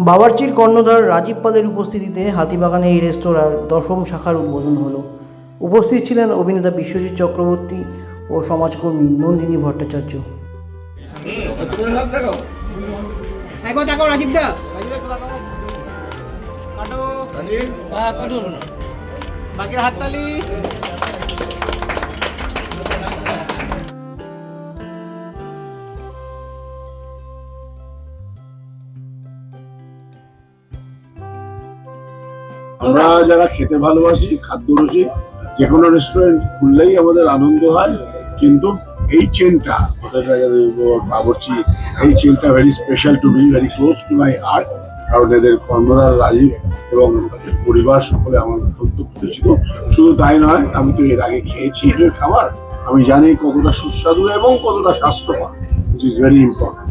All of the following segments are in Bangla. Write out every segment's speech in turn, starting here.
বাবারচির কর্ণধার রাজীব পালের উপস্থিতিতে হাতিবাগানে এই রেস্তোরাঁর দশম শাখার উদ্বোধন হলো উপস্থিত ছিলেন অভিনেতা বিশ্বজিৎ চক্রবর্তী ও সমাজকর্মী নন্দিনী ভট্টাচার্য একবার দেখো রাজীব দা বাকির হাততালি আমরা যারা খেতে ভালোবাসি খাদ্য রসিক যে কোনো রেস্টুরেন্ট খুললেই আমাদের আনন্দ হয়। কিন্তু এই চেনটা বাবরচি এই চেনটা very special to me very close to my heart কারণ এদের কর্মধার রাজীব এবং পরিবার সকলে আমার অত্যন্ত পরিচিত শুধু তাই নয় আমি তো এর আগে খেয়েছি এদের খাবার। আমি জানি কতটা সুস্বাদু এবং কতটা স্বাস্থ্যকর উইচ ইজ ভেরি ইম্পর্টেন্ট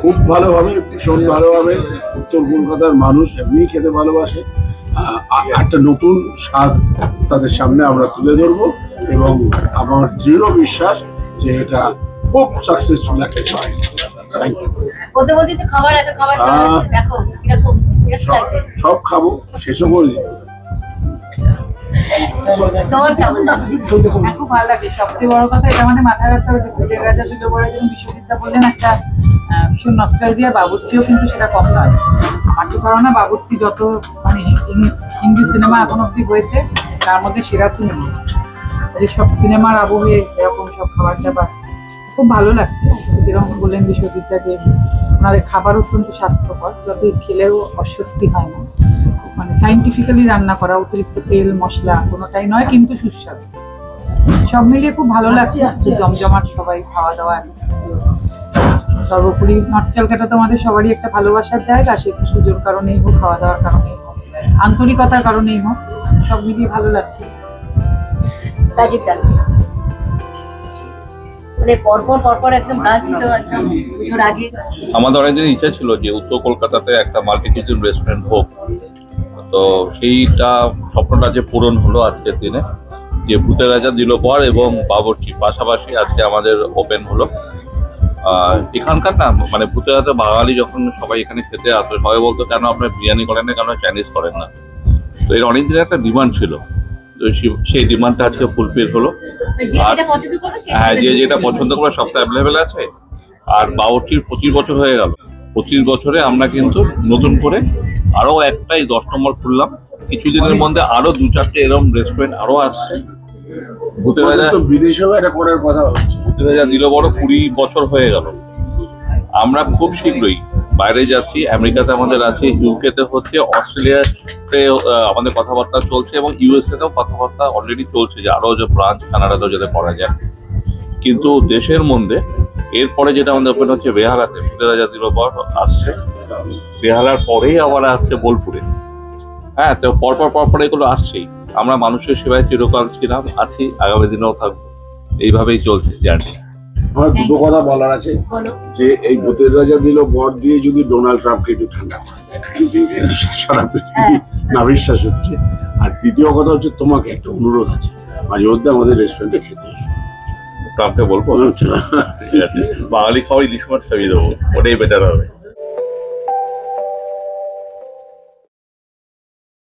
খুব ভালোভাবে ভীষণ ভালোভাবে উত্তর কলকাতার মানুষ এমনি খেতে ভালোবাসে। একটা নতুন স্বাদ তাদের সামনে আমরা তুলে ধরবো এবং আমার দৃঢ় বিশ্বাস যে এটা খুব সাকসেসফুল একটা চয়েস থ্যাংক ইউ সব খাব শেষও করে দিতে খুব ভালো লাগে সবচেয়ে বড় কথা এটা আমাদের মাথায় রাখতে হবে যে ভূতের রাজা দিল বড় বিশ্বজিৎদা বললেন একটা ভীষণ নস্টালজিয়া বাবুর্চিও কিন্তু সেটা কম নয়। করোনা বাবুর্চি যত মানে হিন্দি সিনেমা এখন অব্দি হয়েছে তার মধ্যে সেরা সিনেমা যেসব সিনেমার আবহে এরকম সব খাবার দাবার খুব ভালো লাগছে। যেরকম বললেন বিশ্বজিৎদা যে ওনাদের খাবার অত্যন্ত স্বাস্থ্যকর যাতে খেলেও অস্বস্তি হয় না। মানে সাইন্টিফিক্যালি রান্না করা অতিরিক্ত তেল মশলা কোনোটাই নয় কিন্তু সুস্বাদু। সব মিলিয়ে খুব ভালো লাগছে জমজমাট সবাই খাওয়া দাওয়া এত সুন্দর। সর্বোপরি নর্থ ক্যালকাটা তো আমাদের সবারই একটা ভালোবাসার জায়গা সে পুজোর কারণেই হোক খাওয়া দাওয়ার কারণেই হোক আন্তরিকতার কারণেই হোক সব মিলিয়ে ভালো লাগছে। মানে পরপর পরপর একদম ব্রাঞ্চ তো একদম পুজোর আগে আমাদের অনেকদিন ইচ্ছা ছিল যে উত্তর কলকাতাতে একটা মাল্টি কিচেন রেস্টুরেন্ট হোক। তো সেইটা স্বপ্নটা যে পূরণ হলো আজকের দিনে যে ভূতের রাজা দিল পর এবং বাবরচি পাশাপাশি আজকে আমাদের ওপেন হলো। এখানকার না মানে ভূতের রাজা বাঙালি যখন সবাই এখানে খেতে আসে সবাই বলতো কেন আপনার বিরিয়ানি করেন না? কেন চাইনিজ করেন না? তো এর অনেক দিনের একটা ডিমান্ড ছিল। তো সেই- ডিমান্ডটা আজকে ফুলফিল হলো। হ্যাঁ যে যেটা পছন্দ। করে সবটা অ্যাভেলেবেল আছে। আর বাউটির পঁচিশ বছর হয়ে গেল। পঁচিশ বছরে আমরা কিন্তু নতুন করে আরও একটাই দশ নম্বর খুললাম। কিছুদিনের মধ্যে আরও দু চারটে এরকম রেস্টুরেন্ট আরও আসছে। ভূতের রাজা তো বিদেশেও এটা করার কথা হচ্ছে ভূতের রাজা দিল বড় কুড়ি বছর হয়ে গেল। আমরা খুব শীঘ্রই বাইরে যাচ্ছি। আমেরিকাতে আমাদের আছে ইউকেতে হচ্ছে অস্ট্রেলিয়াতে আমাদের কথাবার্তা চলছে এবং ইউএসএ তেও কথাবার্তা অলরেডি চলছে যে আরও যে ব্রাঞ্চ কানাডাতেও যাতে করা যায়। কিন্তু দেশের মধ্যে এরপরে যেটা আমাদের ওপেন হচ্ছে বেহালাতে ভূতের রাজা দিল পর আসছে। বেহালার পরেই আবার আসছে বোলপুরে। হ্যাঁ তো পরপর পরপর এগুলো আসছেই। আমরা মানুষের সেবায় চিরকাল ছিলাম আছি আগামী দিনেও থাকব। এইভাবেই চলছে জার্নি আমার দুটো কথা বলার আছে। যে এই ভূতের রাজা দিল বর দিয়ে যদি ডোনাল্ড ট্রাম্পকে একটু ঠান্ডা করা সারা পৃথিবী না বিশ্বাস হচ্ছে। আর দ্বিতীয় কথা হচ্ছে তোমাকে একটা অনুরোধ আছে। মাঝে মধ্যে আমাদের রেস্টুরেন্টে খেতে এসো। ট্রাম্পকে বলব? ঠিক বাঙালি খাওয়াই ইলিশ মাছ খাইয়ে দেবো। ওটাই বেটার হবে।